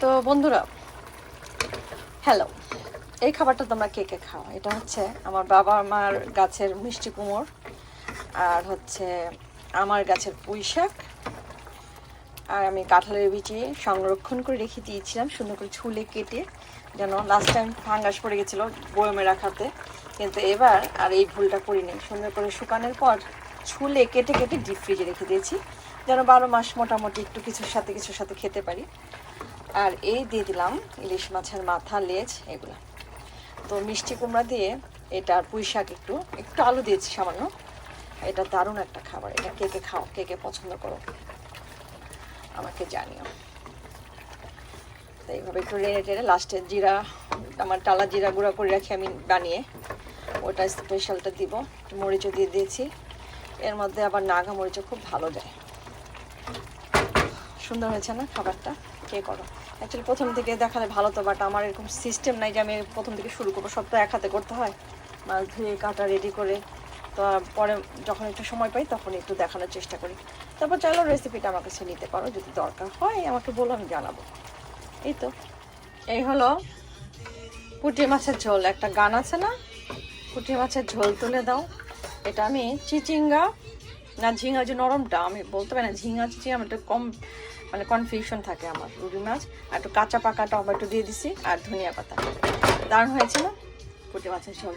তো বন্ধুরা হ্যালো এই খাবারটা তোমরা কে কে খাও? এটা হচ্ছে আমার বাবা আমার গাছের মিষ্টি কুমোর, আর হচ্ছে আমার গাছের পুঁই শাক, আর আমি কাঁঠালের বিচি সংরক্ষণ করে রেখে দিয়েছিলাম, সুন্দর করে ছুলে কেটে, যেন লাস্ট টাইম ফাঙ্গাস পড়ে গেছিল বয়মে রাখাতে। কিন্তু এবার আর এই ভুলটা করিনি। সুন্দর করে শুকানোর পর ছুলে কেটে কেটে ডিপ ফ্রিজে রেখে দিয়েছি, যেন বারো মাস মোটামুটি একটু কিছুর সাথে কিছুর সাথে খেতে পারি। আর এই দিয়ে দিলাম ইলিশ মাছের মাথা, লেজ, এগুলো। তো মিষ্টি কুমড়া দিয়ে এটা আর পুঁই শাক একটু একটু আলু দিয়েছি সামান্য। এটা দারুণ একটা খাবার, এটা কে কে খাও, কে কে পছন্দ করো, আমাকে জানিও। তো এইভাবে একটু রেড়ে টেড়ে লাস্টে জিরা, আমার টালা জিরা গুঁড়া করে রাখি আমি বানিয়ে। ওটা স্পেশালটা দিব, একটু মরিচও দিয়ে দিয়েছি। এর মধ্যে আবার নাগা মরিচও খুব ভালো দেয় সুন্দর হয়েছে না খাবারটা? কে করো? অ্যাকচুয়ালি প্রথম থেকে দেখালে ভালো তো বাট আমার এরকম সিস্টেম নাই যে আমি প্রথম থেকে শুরু করব। সব তো এক হাতে করতে হয়। মাছ ধুয়ে, কাটা রেডি করে। তো পরে যখন একটু সময় পাই, তখন একটু দেখানোর চেষ্টা করি। তারপর চাইলেও রেসিপিটা আমার কাছে নিতে পারো, যদি দরকার হয়, আমাকে বলো, আমি জানাব। এই তো। এই হলো পুঁটি মাছের ঝোল। একটা গান আছে না? পুঁটি মাছের ঝোল তুলে দাও। এটা আমি চিচিঙ্গা না ঝিঙা যে নরমটা, আমি বলতে পারি না, ঝিঙা, চিচিঙ্গা, আমি একটু কম মানে কনফিউশন থাকে আমার রুটি মাছ। আর একটু কাঁচা পাকা টমেটো দিয়ে দিছি, আর ধনিয়া পাতা। দারুণ হয়েছে না? পুঁটি মাছের ঝোল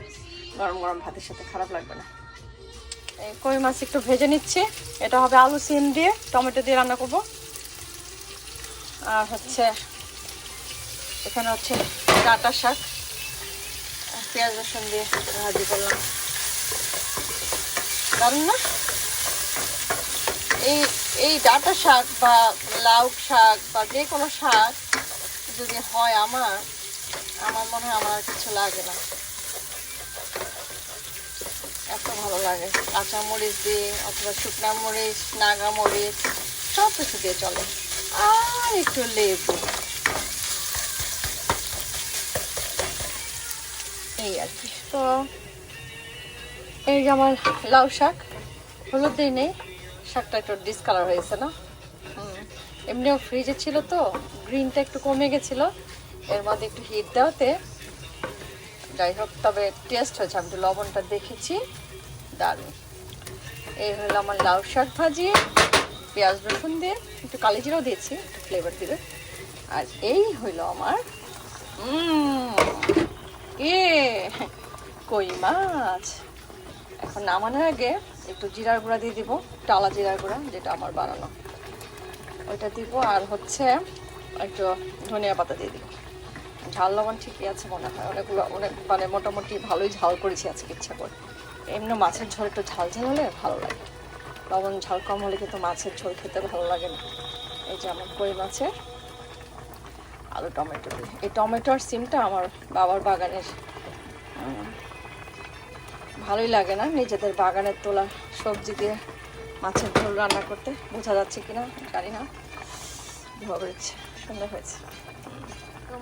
গরম গরম ভাতের সাথে খারাপ লাগবে না। এই কই মাছ একটু ভেজে নিচ্ছি। এটা হবে আলু সিম দিয়ে টমেটো দিয়ে রান্না করব। আর হচ্ছে এখানে হচ্ছে ডাটা শাক। পেঁয়াজ রসুন দিয়ে ভাজি করলাম। দারুণ না? এই এই ডাটা শাক বা লাউ শাক বা যে কোনো শাক যদি হয় আমার আমার মনে হয় আমার কিছু লাগে না। এত ভালো লাগে। কাঁচা মরিচ দিয়ে অথবা শুকনা মরিচ, নাগা মরিচ, সব কিছু দিয়ে চলে। আর একটু লেবু। এই আর কি। তো এই যে আমার লাউ শাক, হলুদ দিই নেই। শাকটা একটু ডিসকালার হয়েছে, না। এমনিও ফ্রিজে ছিল তো গ্রিনটা একটু কমে গেছিল। এর মধ্যে একটু হিট দেওয়াতে যাই হোক, তবে টেস্ট হয়েছে। আমি একটু লবণটা দেখেছি। দারুণ। এই হলো আমার লাউ শাক ভাজি, পেঁয়াজ রসুন দিয়ে। একটু কালি জিরাও দিয়েছি, একটু ফ্লেভার দিবে। আর এই হইল আমার এ, কই মাছ? এখন নামানোর আগে একটু জিরার গুঁড়া দিয়ে দিব টালা জিরার গুঁড়া যেটা আমার বানানো। ওইটা দিব আর হচ্ছে একটু ধনিয়া পাতা দিয়ে দিব। ঝাল লবণ ঠিকই আছে মনে হয়, অনেকগুলো, অনেক মানে মোটামুটি ভালোই ঝাল করেছি আজকে, ইচ্ছা করে। এমনি মাছের ঝোল একটু ঝাল ঝাল হলে ভালো লাগে। লবণ ঝাল কম হলে কিন্তু মাছের ঝোল খেতে ভালো লাগে না। এই যে আমার কই মাছের আলু টমেটো এই টমেটোর সিমটা আমার বাবার বাগানের ভালোই লাগে না নিজেদের বাগানের তোলা সবজি দিয়ে মাছের ঝোল রান্না করতে। বোঝা যাচ্ছে কিনা, জানি না। হয়েছে, সুন্দর হয়েছে।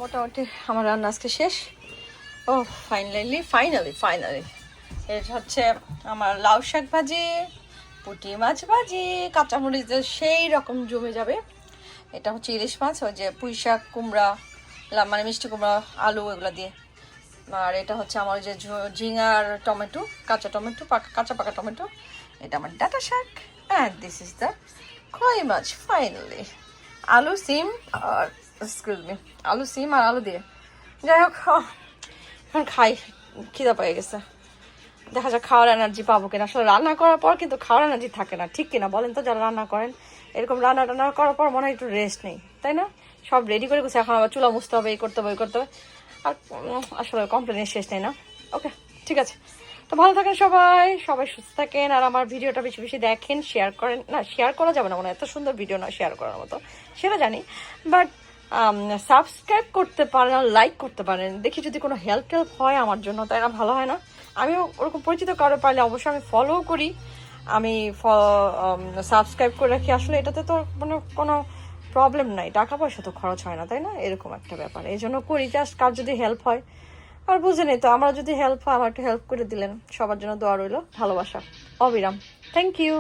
মোটামুটি আমার রান্না আজকে শেষ। ও ফাইনালি ফাইনালি ফাইনালি এটা হচ্ছে আমার লাউ শাক ভাজি, পুঁটি মাছ ভাজি, কাঁচামরিচ দিয়ে সেই রকম জমে যাবে। এটা হচ্ছে ইলিশ মাছ, ওই যে পুঁই শাক, কুমড়া মানে মিষ্টি কুমড়া, আলু, এগুলো দিয়ে। আর এটা হচ্ছে আমার যে ঝিঙার টমেটো, কাঁচা টমেটো, পাকা কাঁচা পাকা টমেটো। এটা আমার ডাটা শাক। অ্যান্ড দিস ইজ দ্য কই মাছ ফাইনালি আলু, সিম আর মি আলু, সিম আর আলু দিয়ে। যাই হোক খাই, খিদা পেয়ে গেছে। দেখা যাক খাওয়ার এনার্জি পাবো কিনা। আসলে রান্না করার পর কিন্তু খাওয়ার এনার্জি থাকে না, ঠিক কিনা? বলেন তো যারা রান্না করেন, এরকম রান্না টান্না করার পর মনে হয় একটু রেস্ট নেই, তাই না? সব রেডি করে গেছে এখন আবার চুলা মুছতে হবে, এই করতে হবে এই করতে হবে। আর আসলে কমপ্লেনের শেষ নেই না? ওকে ঠিক আছে। তো ভালো থাকেন সবাই সবাই সুস্থ থাকেন। আর আমার ভিডিওটা বেশি বেশি দেখেন শেয়ার করেন। না শেয়ার করা যাবে না মানে এত সুন্দর ভিডিও না শেয়ার করার মতো, সেটা জানি। বাট সাবস্ক্রাইব করতে পারেন আর লাইক করতে পারেন। দেখি যদি কোনো হেল্প টেল্প হয় আমার জন্য, তাই না? ভালো হয় না? আমিও ওরকম পরিচিত কারও পারলে অবশ্যই আমি ফলো করি। আমি সাবস্ক্রাইব করে রাখি। আসলে এটাতে তো মানে কোনো প্রবলেম নাই টাকা পয়সা তো খরচ হয় না, তাই না? এরকম একটা ব্যাপার। এই জন্য করি জাস্ট কার যদি হেল্প হয়। আর বুঝে নেই তো, আমরা যদি হেল্প হয় আমার একটু হেল্প করে দিলেন। সবার জন্য দোয়া রইল, ভালোবাসা। অবিরাম। Thank you